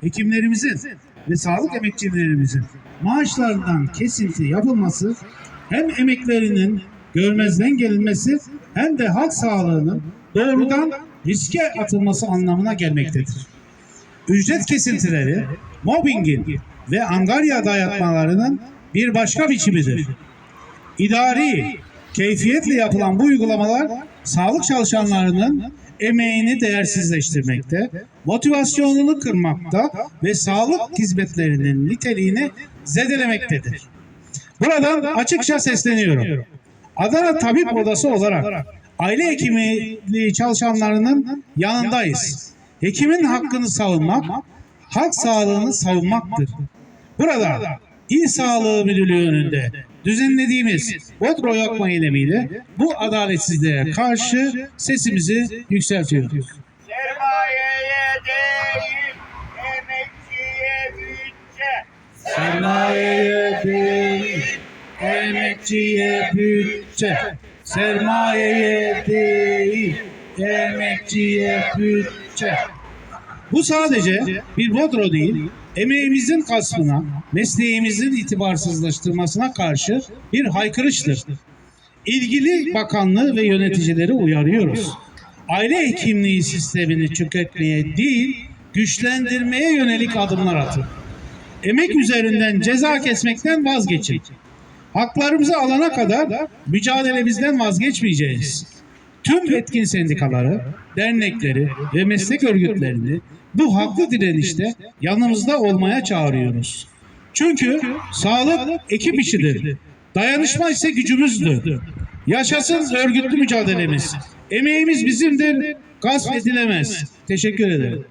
hekimlerimizin ve sağlık emekçilerimizin maaşlarından kesinti yapılması hem emeklerinin görmezden gelinmesi hem de halk sağlığının doğrudan riske atılması anlamına gelmektedir. Ücret kesintileri, mobbingin ve angarya dayatmalarının bir başka biçimidir. İdari, keyfiyetle yapılan bu uygulamalar sağlık çalışanlarının emeğini değersizleştirmekte, motivasyonunu kırmakta ve sağlık hizmetlerinin niteliğini zedelemektedir. Buradan açıkça sesleniyorum. Adana Tabip Odası olarak aile hekimliği çalışanlarının yanındayız. Hekimin hakkını savunmak, halk sağlığını savunmaktır. Burada İl Sağlığı Müdürlüğü önünde düzenlediğimiz Bodro yakma eylemiyle bu adaletsizliğe karşı sesimizi yükseltiyoruz. Sermayeye değil, emekçiye bütçe. Sermayeye değil, emekçiye bütçe. Sermayeye değil, emekçiye bütçe. Bu sadece bir bodro değil, emeğimizin kasmına, mesleğimizin itibarsızlaştırmasına karşı bir haykırıştır. İlgili bakanlığı ve yöneticileri uyarıyoruz. Aile hekimliği sistemini çökertmeye değil, güçlendirmeye yönelik adımlar atın. Emek üzerinden ceza kesmekten vazgeçin. Haklarımızı alana kadar mücadelemizden vazgeçmeyeceğiz. Tüm etkin sendikaları, dernekleri ve meslek örgütlerini bu haklı direnişte yanımızda olmaya çağırıyoruz. Çünkü sağlık ekip işidir. Dayanışma ise gücümüzdür. Yaşasın örgütlü mücadelemiz. Emeğimiz bizimdir, gasp edilemez. Teşekkür ederim.